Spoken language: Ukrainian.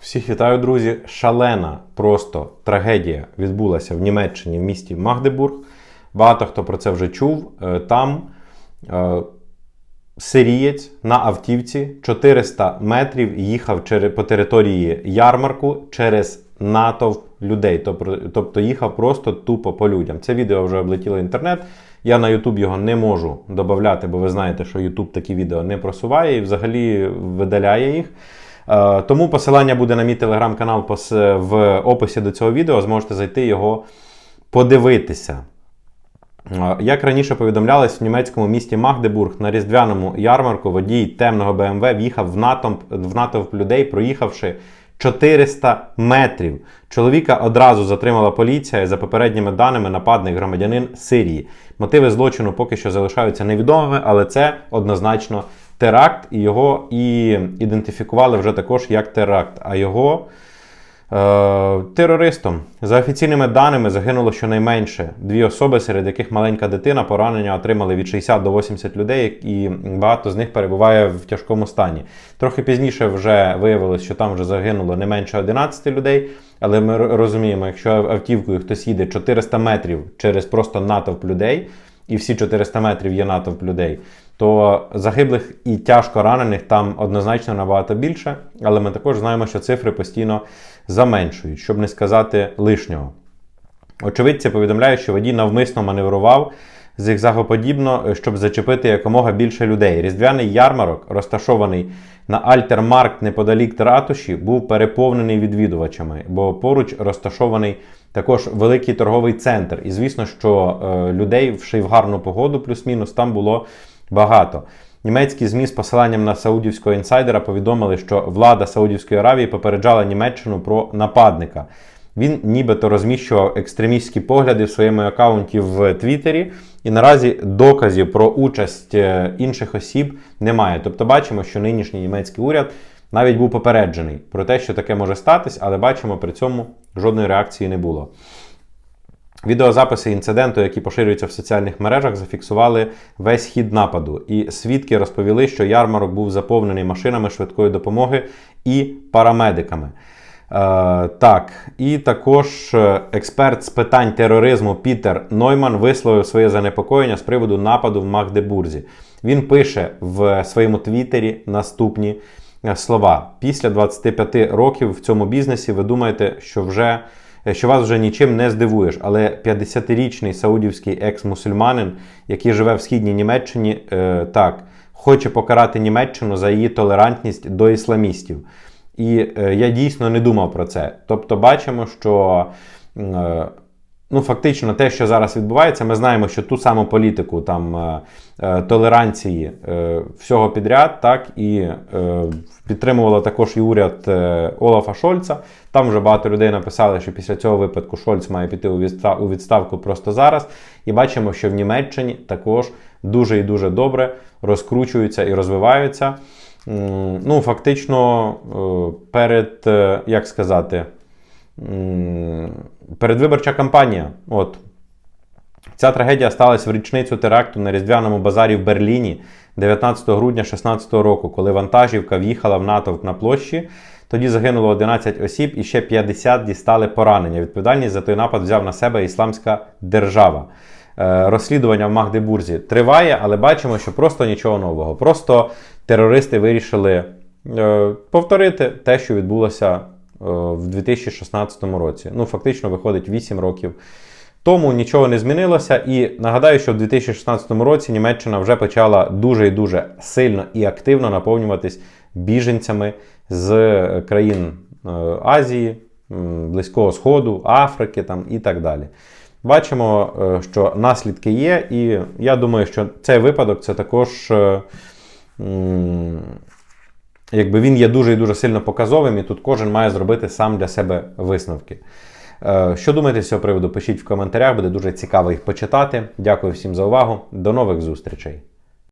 Всіх вітаю, друзі! Шалена просто трагедія відбулася в Німеччині в місті Магдебург. Багато хто про це вже чув. Е, Там е, сирієць на автівці 400 метрів їхав по території ярмарку через натовп людей. Тобто, їхав просто тупо по людям. Це відео вже облетіло інтернет. Я на YouTube його не можу додати, бо ви знаєте, що YouTube такі відео не просуває і взагалі видаляє їх. Е, Тому посилання буде на мій телеграм-канал в описі до цього відео. Зможете зайти його подивитися. Е, Як раніше повідомлялось, в німецькому місті Магдебург на різдвяному ярмарку водій темного БМВ в'їхав в натовп, в натовп людей, проїхавши 400 метрів. Чоловіка одразу затримала поліція за попередніми даними нападник громадянин Сирії. Мотиви злочину поки що залишаються невідомими, але це однозначно теракт, і його і ідентифікували вже також як теракт. А його Е, терористом. За офіційними даними загинуло щонайменше дві особи, серед яких маленька дитина. Поранення отримали від 60 до 80 людей, і багато з них перебуває в тяжкому стані. Трохи пізніше вже виявилось, що там вже загинуло не менше 11 людей. Але ми розуміємо, якщо автівкою хтось їде 400 метрів через просто натовп людей, і всі 400 метрів є натовп людей, то загиблих і тяжко ранених там однозначно набагато більше, але ми також знаємо, що цифри постійно заменшують, щоб не сказати лишнього. Очевидці повідомляють, що водій навмисно маневрував зигзагоподібно, щоб зачепити якомога більше людей. Різдвяний ярмарок, розташований на Альтермаркт неподалік ратуші, був переповнений відвідувачами, бо поруч розташований також великий торговий центр. І звісно, що е, людей в гарну погоду, плюс-мінус, там було багато. Німецькі ЗМІ з посиланням на саудівського інсайдера повідомили, що влада Саудівської Аравії попереджала Німеччину про нападника. Він нібито розміщував екстремістські погляди в своєму аккаунті в Твіттері, і наразі доказів про участь е, інших осіб немає. Тобто бачимо, що нинішній німецький уряд навіть був попереджений про те, що таке може статись, але бачимо, при цьому жодної реакції не було. Відеозаписи інциденту, які поширюються в соціальних мережах, зафіксували весь хід нападу. І свідки розповіли, що ярмарок був заповнений машинами швидкої допомоги і парамедиками. Е, так, і також е, експерт з питань тероризму Пітер Нойман висловив своє занепокоєння з приводу нападу в Магдебурзі. Він пише в своєму твіттері наступні е, слова: після 25 років в цьому бізнесі ви думаєте, що вже що вас вже нічим не здивуєш, але 50-річний саудівський екс-мусульманин, який живе в східній Німеччині, так, хоче покарати Німеччину за її толерантність до ісламістів. І е, я дійсно не думав про це. Тобто, бачимо, що е, ну, фактично те, що зараз відбувається, ми знаємо, що ту саму політику там е, толеранції всього підряд, так і підтримувала також і уряд Олафа Шольца. Там вже багато людей написали, що після цього випадку Шольц має піти у відставку просто зараз. І бачимо, що в Німеччині також дуже і дуже добре розкручуються і розвиваються. Ну, фактично, е, перед, е, як сказати, передвиборча кампанія. От. Ця трагедія сталася в річницю теракту на Різдвяному базарі в Берліні 19 грудня 2016 року, коли вантажівка в'їхала в натовп на площі. Тоді загинуло 11 осіб і ще 50 дістали поранення. Відповідальність за той напад взяв на себе Ісламська держава. Е, Розслідування в Магдебурзі триває, але бачимо, що просто нічого нового. Просто терористи вирішили е, повторити те, що відбулося е, в 2016 році. Ну, фактично, виходить 8 років тому нічого не змінилося. І нагадаю, що в 2016 році Німеччина вже почала дуже і дуже сильно і активно наповнюватись біженцями з країн Азії, Близького Сходу, Африки там, і так далі. Бачимо, е, що наслідки є, і я думаю, що цей випадок це також. е, Якби він є дуже і дуже сильно показовим, і тут кожен має зробити сам для себе висновки. Е, Що думаєте з цього приводу? Пишіть в коментарях, буде дуже цікаво їх почитати. Дякую всім за увагу. До нових зустрічей!